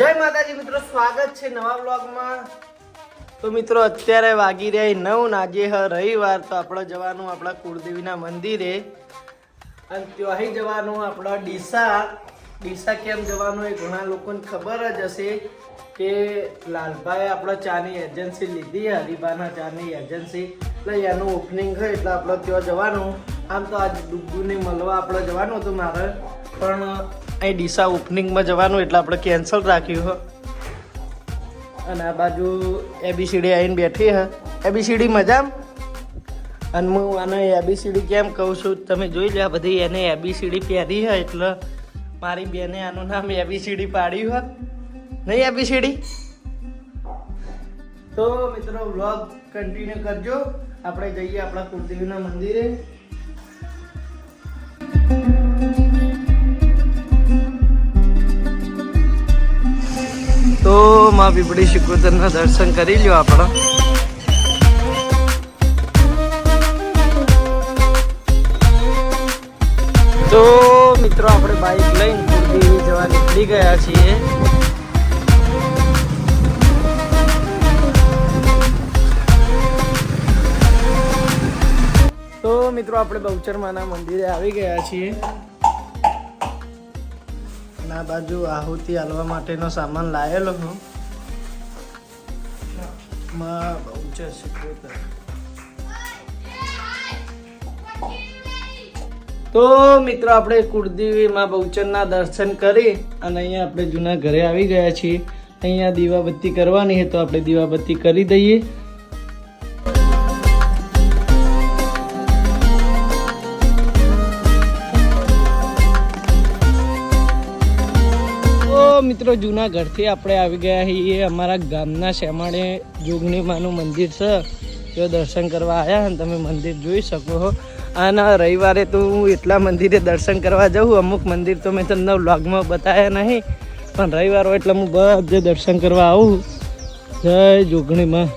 જય માતાજી, મિત્રો, સ્વાગત છે નવા બ્લોગમાં તો મિત્રો, અત્યારે વાગી રહ્યા નવ નાજે હ રવિવાર, તો આપણે જવાનું આપણા કુળદેવીના મંદિરે. અને ત્યાંથી જવાનું આપણા ડીસા. ડીસા કેમ જવાનું એ ઘણા લોકોને ખબર જ હશે કે લાલભાઈ આપણે ચાની એજન્સી લીધી હરિભાના ચાની એજન્સી એટલે એનું ઓપનિંગ હોય એટલે આપણે ત્યાં જવાનું. આમ તો આજ ડુગ્ગુને મળવા આપણે જવાનું હતું મારે. પણ અહીં ડીસા ઓપનિંગમાં જવાનું એટલે આપણે કેન્સલ રાખ્યું, હો. અને આ બાજુ એબીસીડી આવીને બેઠી, હે. એબીસીડી મજા અને હું આને એબીસીડી કેમ કહું છું તમે જોઈ લે બધી એને એબીસીડી પહેરી, હે, એટલે મારી બેને આનું નામ એબીસીડી પાડ્યું, હે. નહીં એબીસીડી તો મિત્રો વ્લોગ કન્ટિન્યુ કરજો. આપણે જઈએ આપણા કુળદેવીના મંદિરે. તો માં પીપળી શિકોતરના દર્શન કરી લ્યો આપણે. તો મિત્રો, આપણે બાઈક લઈને કુળદેવી જવા નીકળી ગયા છીએ. તો મિત્રો, આપણે બહુચરમાના મંદિરે આવી ગયા છીએ. અને આ બાજુ આહુતિ હાલવા માટેનો સામાન લાવેલો હું. માં બહુચર શિકોતર તો. મિત્રો, આપણે કુળદેવીમાં બહુચરના દર્શન કરી અને અહીંયા આપણે જૂના ઘરે આવી ગયા છીએ. અહીંયા દીવાબત્તી કરવાની છે તો આપણે દીવાબત્તી કરી દઈએ. મિત્રો જૂના ઘરથી આપણે આવી ગયા છીએ. અમારા ગામના શેમાડે જોગણીમાનું મંદિર છે. જો દર્શન કરવા આવ્યા અને તમે મંદિર જોઈ શકો અને રવિવારે તો હું એટલા મંદિરે દર્શન કરવા જાઉં. અમુક મંદિર તો મેં તમને વ્લોગમાં બતાવ્યા નહીં. પણ રવિવાર હોય એટલે હું બધે દર્શન કરવા આવું. જય જોગણીમાં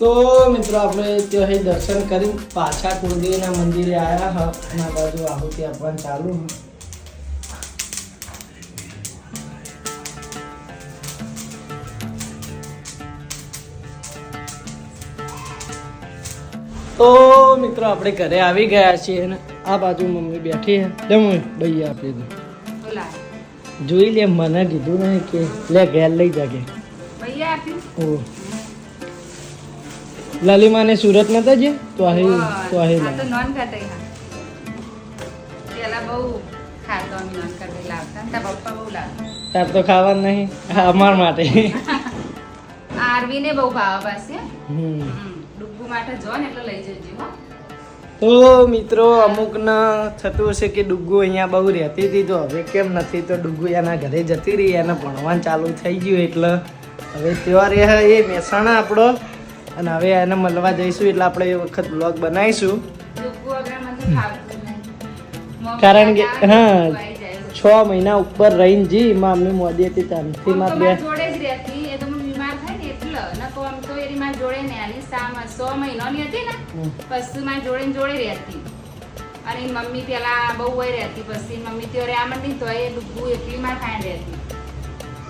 તો મિત્રો આપણે ત્યાં દર્શન કરી પાછા કુળદેવીના મંદિરે આવ્યા હ. અને બાજુ આહુતિ આપવાનું ચાલુ. તો મિત્રો આપણે ઘરે આવી ગયા છીએ અને આ બાજુ મમ્મી બેઠી છે મમ્મી ભાઈ આપી દઉં જોઈ લે મને કીધું ને કે લે ઘેર લઈ જાગે ભૈયા આપ્યું ને સુરત નતા જે તો આહે તો આહે તો નોન કટાઈ હા પેલા બહુ ખાતો અમે નોન કટાઈ લાવતા. ને પપ્પા બહુ લાવતા. તાર તો ખાવા નહીં. અમાર માટે. આરવીને બહુ ભાવ પાસે હમ. ડુબ્બુ માટે જો ને એટલે લઈ જજો હો. તો મિત્રો અમુકના થતું હશે કે ડુગ્ગુ અહીંયા બહુ રહેતી હતી તો હવે કેમ નથી? તો ડુગ્ગુ એના ઘરે જતી રહી એને ભણવાનું ચાલુ થઈ ગયું એટલે હવે એ એ મહેસાણા આપણો અને હવે એને મળવા જઈશું એટલે આપણે એ વખત બ્લોગ બનાવીશું. કારણ કે, હા. છ મહિના ઉપર રહીને જી મામી મોદી હતી ત્યાંથી બે મારી જોડે જ રહેતી એ તો બીમાર થાય ને એટલે. આમ તો એની જોડે ને સામાં સો મહિનાની હતી પછી મારી જોડે ને જોડે રહેતી. અને મમ્મી પેલા બહુ હોય રહેતી પછી મમ્મી ત્યારે રહ્યા મંડી તો એ ડુબ્બુ એકલી માં ખાઈને રહેતી.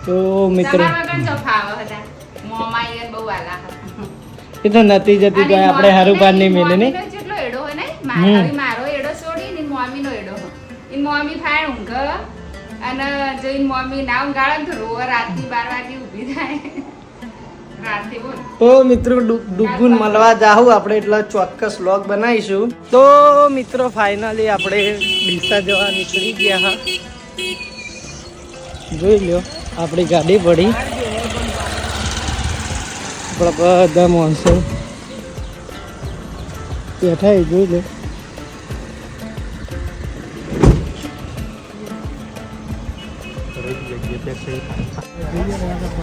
તો મિત્રો વગર જો ખાવ હતા મોંમાં એ બહુ આલા હતા. એ તો નથી જતી તો આપણે હરુભાનની મેલે ને જેટલો એડો હોય ને મારો મારો એડો છોડી ને મોમીનો એડો હોય. એની મમ્મી ફાય ઊંઘ અને જો એની મમ્મી ના ઊંઘાડે તો રોવા રાતની 12 વાગે ઊભી થાય. તો મિત્રો ડુગુન મળવા જાહું. આપણે એટલા ચોક્કસ લોગ બનાવીશું. તો મિત્રો ફાઇનલી આપણે ડીસા જવા નીકળી ગયા હા. જોઈ લ્યો આપણી ગાડી પડી. આપણા બધા માણસો બેઠા એ જોઈ લે.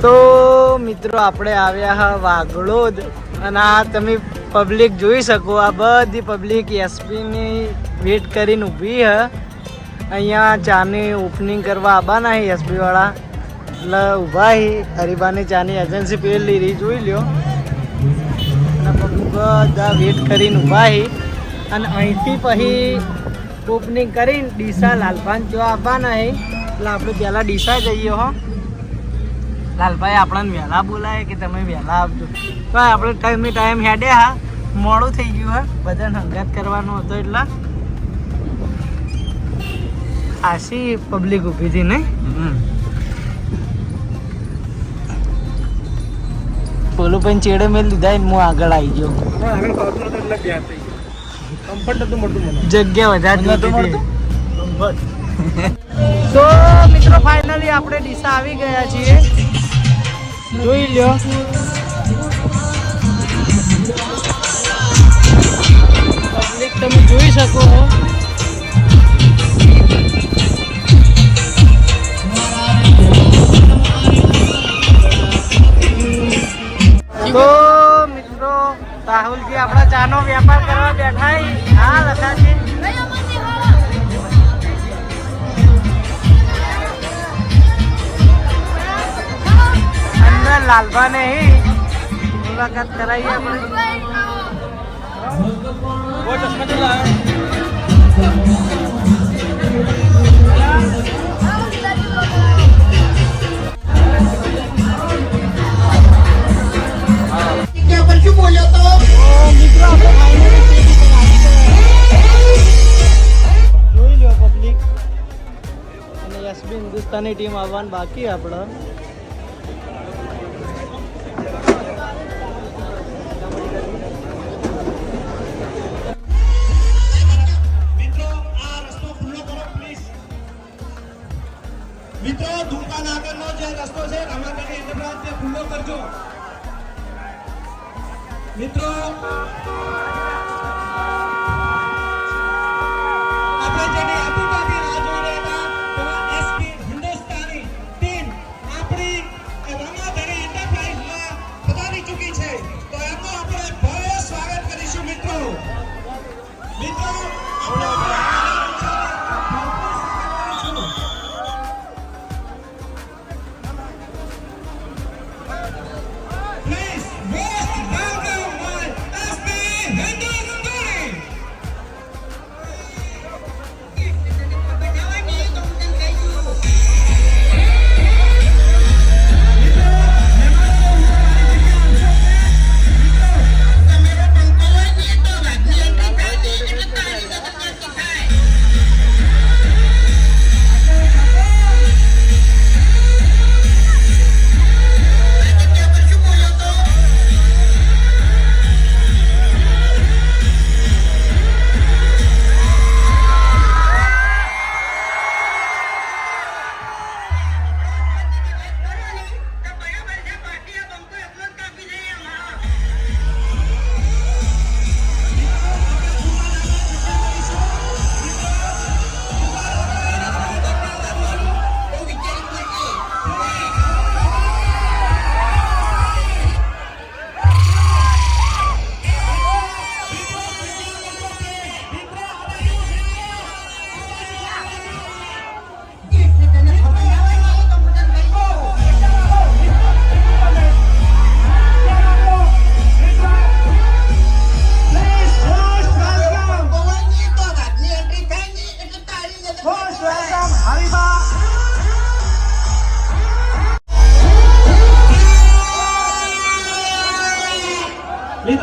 તો મિત્રો, આપણે આવ્યા હા વાઘડોદ અને આ તમે પબ્લિક જોઈ શકો, આ બધી પબ્લિક એસપીની વેટ કરીને ઊભી હ. અહીંયા ચાની ઓપનિંગ કરવા આવવાના એસપી વાળા. એટલે ઊભા હી હરિભાની ચાની એજન્સી પેલી રહી જોઈ લ્યો. અને બધા વેટ કરીને ઊભા હી. અને અહીંથી પછી ઓપનિંગ કરીને ડીસા લાલભાન જો આવવાના હે, એટલે આપણે પહેલાં ડીસા જઈએ હો. લાલભાઈ આપણને વહેલા બોલાય કે તમે વહેલા આવજો. તો આપણે ટાઈમે ટાઈમ હેડે હા. મોડું થઈ ગયું હા. બધાને હંગાત કરવાનો હતો એટલે. આશી પબ્લિક ઊભી હતી ને? પોલું પણ ચેડે મેં લીધા ને હું આગળ આવી ગયો. જગ્યા વધારે તો મિત્રો ફાઇનલી આપણે ડીસા આવી ગયા છીએ. જોઈ લ્યો. પબ્લિક તમે જોઈ શકો તો મિત્રો, રાહુલજી આપણા ચાનો વેપાર કરવા બેઠા હા લખાજી અંદર લાલભા ને મુલાકાત કરાવી આપણે. હિન્દુસ્તાની ટીમ આવવાનું બાકી આપણે. મિત્રો દુકાન આગળનો જે રસ્તો છે રમાકાંત એન્ટરપ્રાઇઝ તે ખુલ્લો કરજો. મિત્રો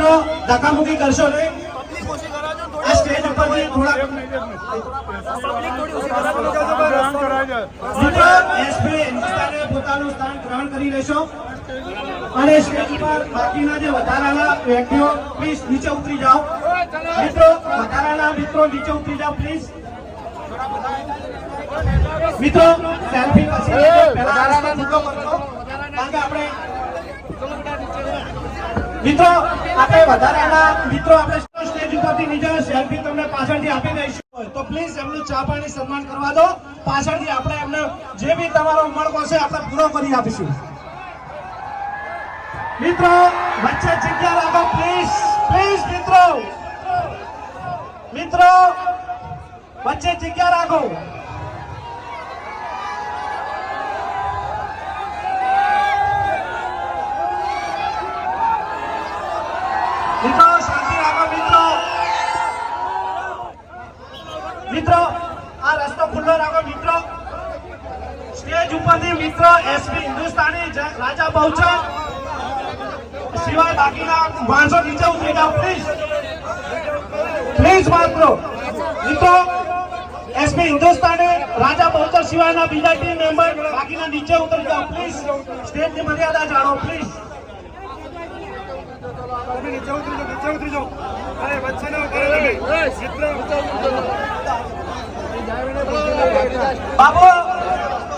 મિત્રો ધક્કામુક્કી કરશો નહીં. આ સ્ટેજ ઉપરથી થોડા મિત્રો એસપી હિન્દુસ્તાને પોતાનું સ્થાન ગ્રહણ કરી લેશો. અને સ્ટેજ ઉપર બાકીના જે વધારાના વ્યક્તિઓ પ્લીઝ નીચે ઉતરી જાઓ. મિત્રો વધારાના મિત્રો નીચે ઉતરી જાઓ પ્લીઝ મિત્રો સેલ્ફી પછી પહેલા આ રસ્તો કારણ કે આપણે મિત્રો, આપણે વધારાના મિત્રો આપણે સ્ટેજ ઉપરથી નીચે સેલ્ફી તમને પાછળથી આપી દઈશું. તો પ્લીઝ એમનું ચા પાણી સન્માન કરવા દો. પાછળથી આપણે એમને જે બી તમારો ઉમળકો છે, આપણે પૂરો કરી આપીશું. મિત્રો, વચ્ચે જગ્યા રાખો પ્લીઝ પ્લીઝ મિત્રો. મિત્રો, વચ્ચે જગ્યા રાખો મિત્રો શાંતિ રાખો મિત્રો મિત્રો એસપી હિન્દુસ્તાની રાજા બહુચર સિવાય બાકીના માણસો નીચે ઉતરી જાઓ પ્લીઝ પ્લીઝ મિત્રો. મિત્રો એસપી હિન્દુસ્તાને રાજા બહુચર સિવાયના બીજા ટીમ મેમ્બર બાકીના નીચે ઉતરી જાઓ પ્લીઝ સ્ટેજની મર્યાદા જાણો પ્લીઝ અરે વચ્ચે ના બાબુ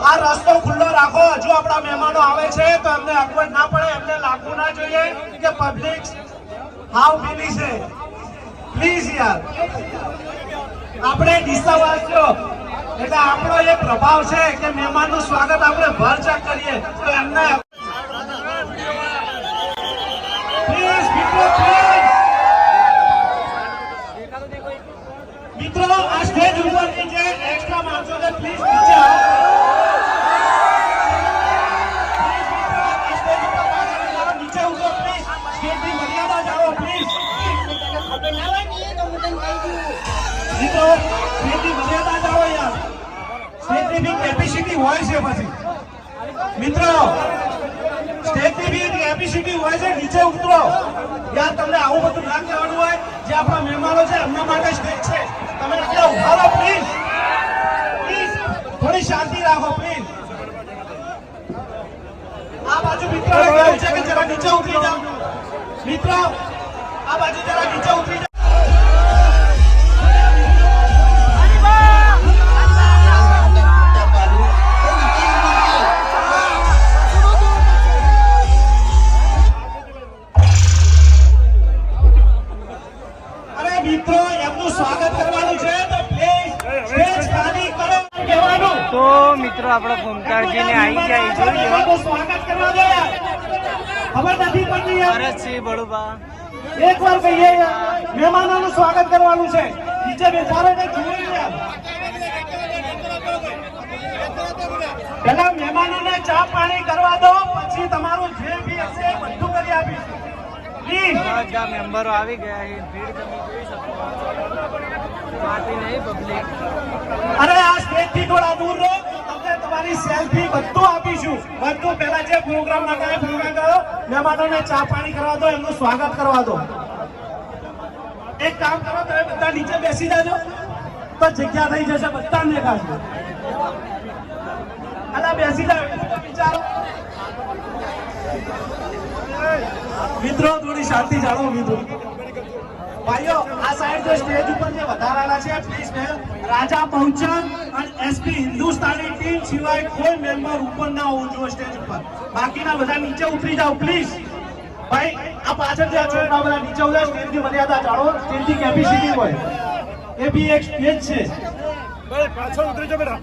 આ રસ્તો ખુલ્લો રાખો. હજુ આપણા મહેમાનો આવે છે તો એમને અગવડ ના પડે, એમને લાગવું ના જોઈએ કે પબ્લિક હાવ પીલી છે. પ્લીઝ યાર. આપણે ડીસાવાસીઓ, એટલે આપણો એ પ્રભાવ છે કે મહેમાનનું સ્વાગત આપણે ભરચક કરીએ તો એમને પ્લીઝ મિત્રો મિત્રો, આ સ્ટેજ ઉપર જે એક્સ્ટ્રા માણસો છે પ્લીઝ નીચે આવો. મિત્રો સ્ટેજની મર્યાદા જાળવો યાર સ્ટેજની બી કેપેસિટી હોય છે પછી. મિત્રો સ્ટેજની બી કેપેસિટી હોય છે નીચે ઉતરો. યાર તમને આવું બધું ના કહેવાનું હોય જે આપણા મહેમાનો છે એમના માટે સ્ટેજ છે. તમે એટલે ઊભા રહો પ્લીઝ પ્લીઝ થોડી શાંતિ રાખો પ્લીઝ આ બાજુ મિત્રો કે જરા નીચે ઉતરી જાઓ. મિત્રો આ બાજુ જરા નીચે ઉતરી જાઓ. તો મિત્રો આપણે ભૂમતાળજીને આવી જાય જોઈ લો. સ્વાગત કરવા દો ખબર નથી પડતી બળુબા. કહીએ મહેમાનોનું સ્વાગત કરવાનું છે. નીચે બેસાડો ને પેલા મહેમાનોને ચા પાણી કરવા દો પછી તમારું જે બી હશે બધું કરી આપીશું. મેમ્બરો આવી ગયા એ ભીડ તમે જોઈ શકો. અરે, આ સ્ટેજથી થોડા દૂર રહો. તમને તમારી સેલ્ફી બધું આપીશું. બધું પહેલા જે પ્રોગ્રામ લગાવે પ્રોગ્રામ કરો મહેમાનોને ચા પાણી કરવા દો, એમનું સ્વાગત કરવા દો. એક કામ કરો, તમે બધા નીચે બેસી જાજો. તો જગ્યા થઈ જશે બધા દેખાશે. અલા, બેસી જાવ વિચારો. મિત્રો, થોડી શાંતિ જાળવો, મિત્રો. ભાઈઓ આ સાઈડ જે સ્ટેજ ઉપર જે વધારાના છે પ્લીઝ મેં રાજા પહોંચન અને એસપી હિન્દુસ્તાની ટીમ સિવાય કોઈ મેમ્બર ઉપર ના હોવું જોઈએ સ્ટેજ ઉપર. બાકીના બધા નીચે ઉતરી જાઓ પ્લીઝ ભાઈ આ પાછળ જે છોકરા બધા નીચે ઉતરે સ્ટેજની મર્યાદા જાળવો સ્ટેજની કેપેસિટી હોય. એ બી એક સ્ટેજ છે. ભાઈ પાછળ ઉતરી જાઓ બેટા.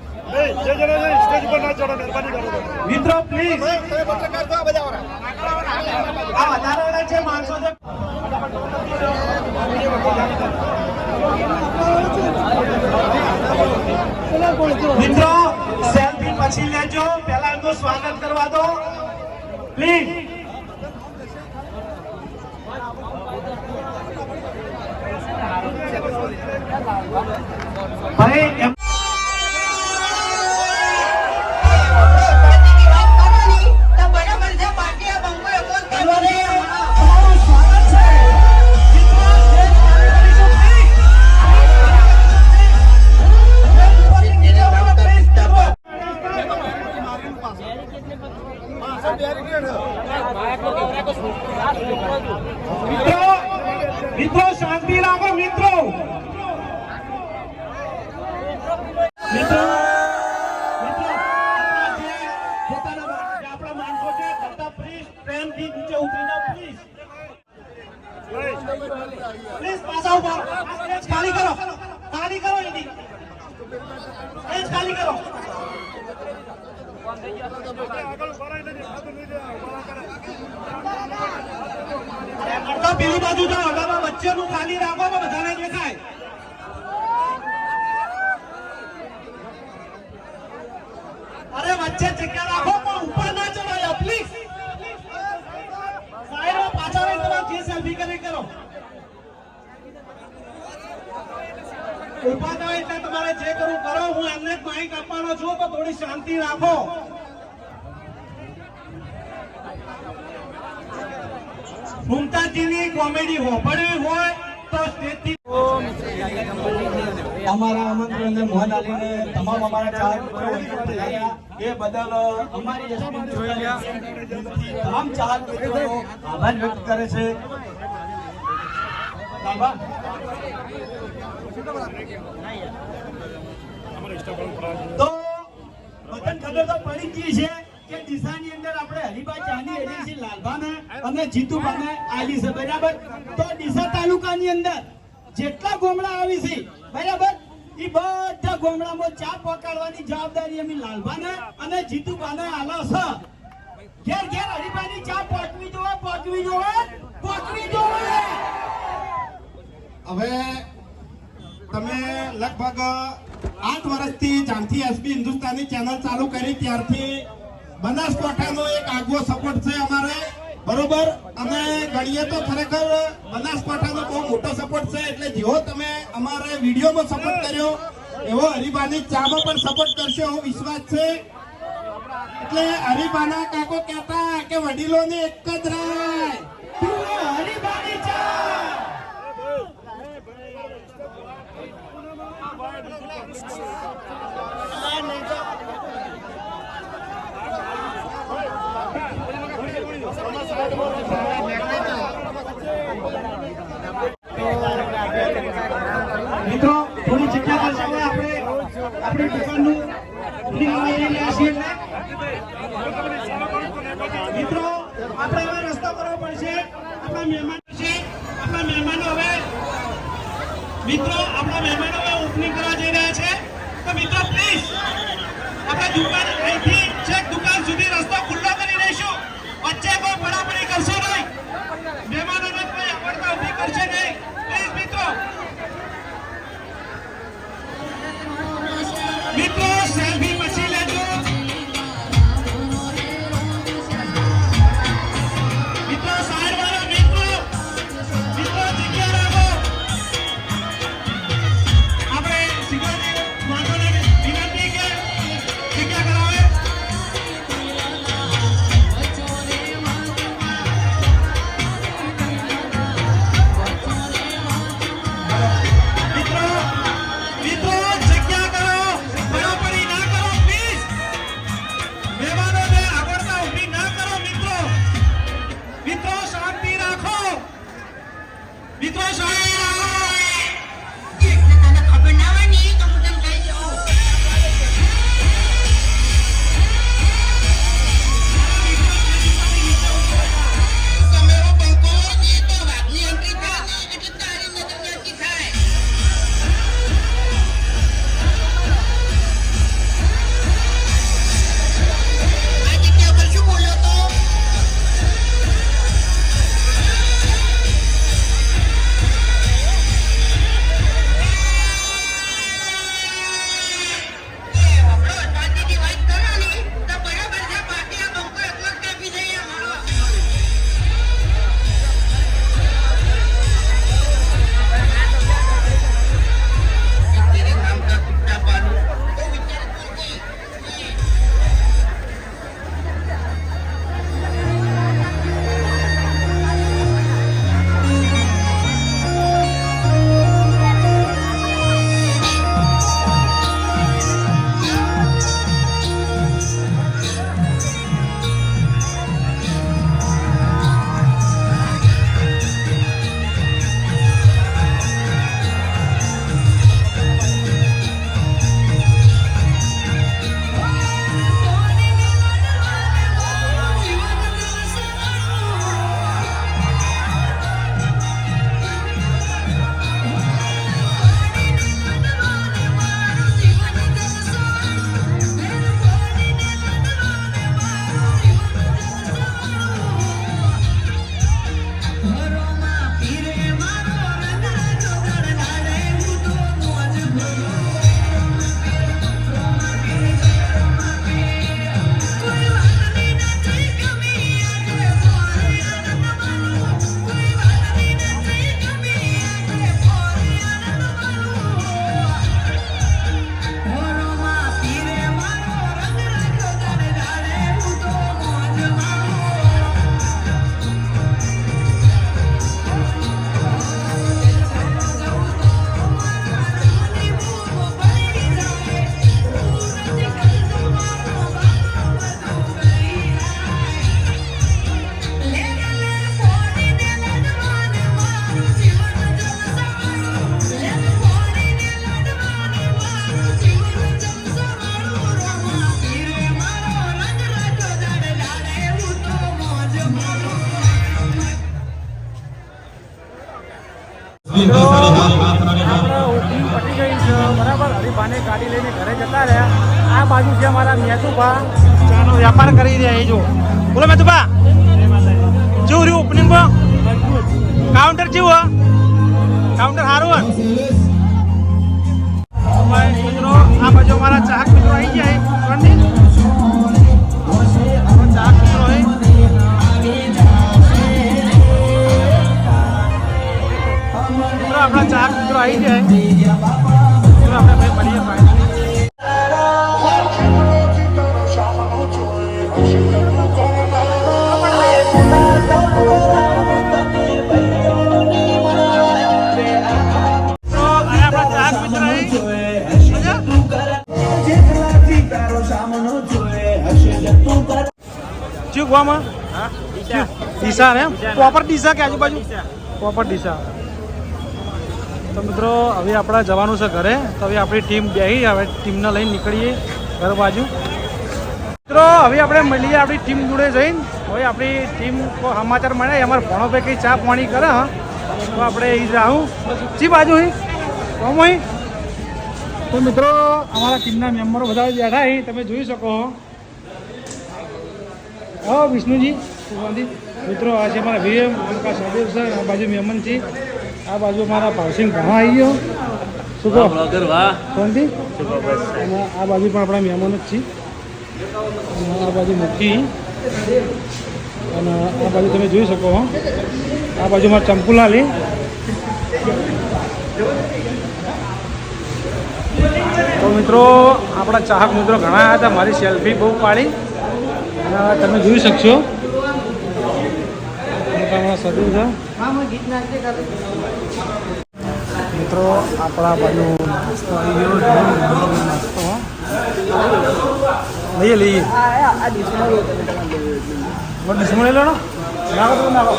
જણા મિત્રો પ્લીઝ આ વધારાના છે માણસો છે મિત્રો સેલ્ફી પછી લેજો. પહેલા એમનું સ્વાગત કરવા દો. પ્લીઝ પ્લીઝ પાછા ઊભા સ્ટેજ ખાલી કરો. ખાલી કરો એની સ્ટેજ ખાલી કરો. પેલી બાજુ જાઓ અડધા વચ્ચેનું ખાલી રાખો તો બધાને દેખાય. અરે, વચ્ચે જગ્યા રાખો. ઊભા થાય એટલે તમારે જે કરવું કરો, હું એમને જ માઇક આપવાનો છું, તો થોડી શાંતિ રાખો. મુમતાજીની કોમેડી હોબળવી હોય તો સ્ટેજથી અમારા આમંત્રણને મોહન આપીને તમામ અમારા ચાર એ બદલ અમારી તમામ ચાર મિત્રો આભાર વ્યક્ત કરે છે. તો વતન ખબર તો પડી ગઈ છે કે દિશાની અંદર આપણે હરિભા ચાની એજન્સી લાલભાને અને જીતુભાને આલી છે, બરાબર? તો ડીસા તાલુકાની અંદર જેટલા ગોમડા આવી છે, બરાબર? એ બધા ગોમડામાં ચા પકાડવાની જવાબદારી અમે લાલભાને અને જીતુભાને આલો છે. ઘેર ઘેર હરિભાની ચા પહોંચવી જોવે પહોંચવી જોવે પહોંચવી જોવે. હવે તમે લગભગ આઠ વર્ષથી જ્યારથી એસબી હિન્દુસ્તાની ચેનલ ચાલુ કરી ત્યારથી બનાસકાંઠાનો એક આગવો સપોર્ટ છે અમારે. બરોબર? અમે ગણીએ તો ખરેખર બનાસકાંઠાનો બહુ મોટો સપોર્ટ છે. એટલે જેવો તમે અમારે વિડીયોમાં સપોર્ટ કર્યો, એવો હરિભાની ચામાં પણ સપોર્ટ કરશો એવો વિશ્વાસ છે. એટલે હરિભાના કાકો કહેતા કે વડીલોની એક જ રાય. હરિભાની ચા મિત્રો, થોડી જગ્યા કરશે આપણે આપણી દુકાનનું મિત્રો, આપણે હવે રસ્તો કરવો પડશે. આપણા મહેમાન છે આપણા મહેમાનો હવે મિત્રો આપણા મહેમાનો હવે ઓપનિંગ કરવા જઈ રહ્યા છે તો મિત્રો પ્લીઝ આપણે દુકાન જતા રહ્યા. આ બાજુ છે અમારા મેતુભા. ચાનો વ્યાપાર કરી રહ્યા એ જો. બોલો મેતુભા. જેવું રહ્યું ઓપનિંગ કાઉન્ટર જેવું કાઉન્ટર સારું મિત્રો, આ બાજુ અમારા ચાહક મિત્રો આવી જાય ચાહક મિત્રો આપણા ચાહક મિત્રો આવી જાય આપણે ભાઈ મળીએ ભાઈ ચૂક ડીસા. ને? પ્રોપર ડીસા. કે આજુબાજુ? પ્રોપર ડીસા. તો મિત્રો હવે આપણે જવાનું છે ઘરે. તો હવે આપણી ટીમ બેહી હવે ટીમને લઈને નીકળીએ ઘર બાજુ. મિત્રો હવે આપણે મળીએ આપણી ટીમ જોડે જઈને. હવે આપણી ટીમ સમાચાર મળે. અમારા ભણો ભાઈ કંઈ ચા પાણી કરે હા? તો આપણે એ જ આવું ચી બાજુ અહીં તો મિત્રો અમારા ટીમના મેમ્બરો બધા બેઠા અહીં તમે જોઈ શકો હા વિષ્ણુજી સુગંધી મિત્રો આ છે મારા વીએમ અલકા સદેવ સર આ બાજુ મેમન છે. આ બાજુ મારા ભાવસિંહ ઘણા આવી ગયો. કહો? શાંતિ? અને આ બાજુ પણ આપણા મહેમાન જ છે. આ બાજુ મૂકી અને આ બાજુ તમે જોઈ શકો હો. આ બાજુ મારા ચંપુલાલી. તો મિત્રો આપણા ચાહક મિત્રો ઘણા હતા. મારી સેલ્ફી બહુ પાડી. તમે જોઈ શકશો. મોટા સદુ છે. મિત્રો, આપણા બાજુ નાસ્તો આવી ગયો છે. નાસ્તો, હો. લઈએ લઈએ. ડિસ્મો લઈ લો ને નાખો તમે, નાખો.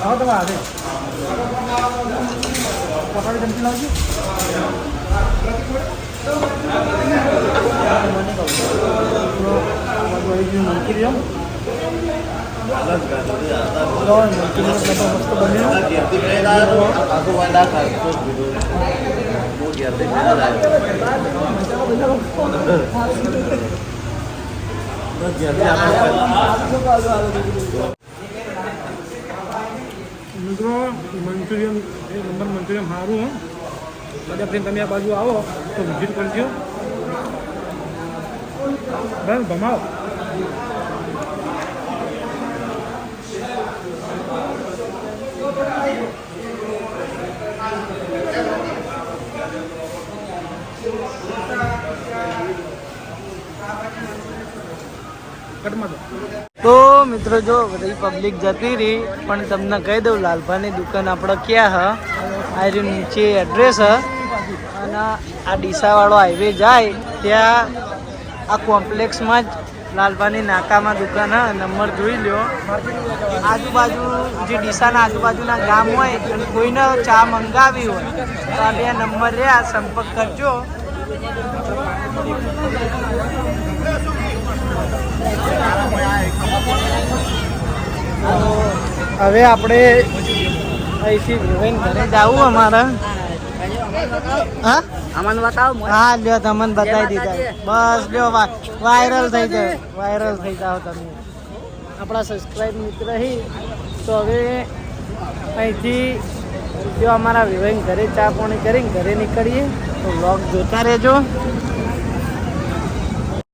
નાખો તમે હાથે. પકોડી ચમચી લાવજો મંચુરિયમ મસ્ત બન્યું મિત્રો મંચુરિયન એક નંબર મંચુરિયન સારું હો બધા ફ્રેન્ડ તમે આ બાજુ આવો. તો વિઝિટ કરજો. બસ, ભમાવો. તો મિત્રો જો બધી પબ્લિક જતી રહી, પણ તમને કહી દઉં, લાલભાની દુકાન આપણે ક્યાં હ? આ નીચે એડ્રેસ હ. આ ડીસાવાળો હાઈવે જાય, ત્યાં આ કોમ્પ્લેક્સમાં જ લાલભાની નાકામાં દુકાન નંબર જોઈ લ્યો. આજુબાજુ જે ડીસાના આજુબાજુના ગામ હોય, અને કોઈને ચા મંગાવી હોય, તો આ બે નંબર રહ્યા સંપર્ક કરજો. હવે આપણે અહીંથી ઘરે જવું અમારે. હા? અમન બતાવો હા લ્યો તમને બતાવી દીધા. બસ લ્યો વાયરલ થઈ જાય વાયરલ થઈ જાઓ તમે. આપણા સબસ્ક્રાઈબ મિત્ર હી. તો હવે અહીંથી જો અમારા વિવાહ ઘરે ચા પાણી કરીને ઘરે નીકળીએ તો વ્લોગ જોતા રહેજો.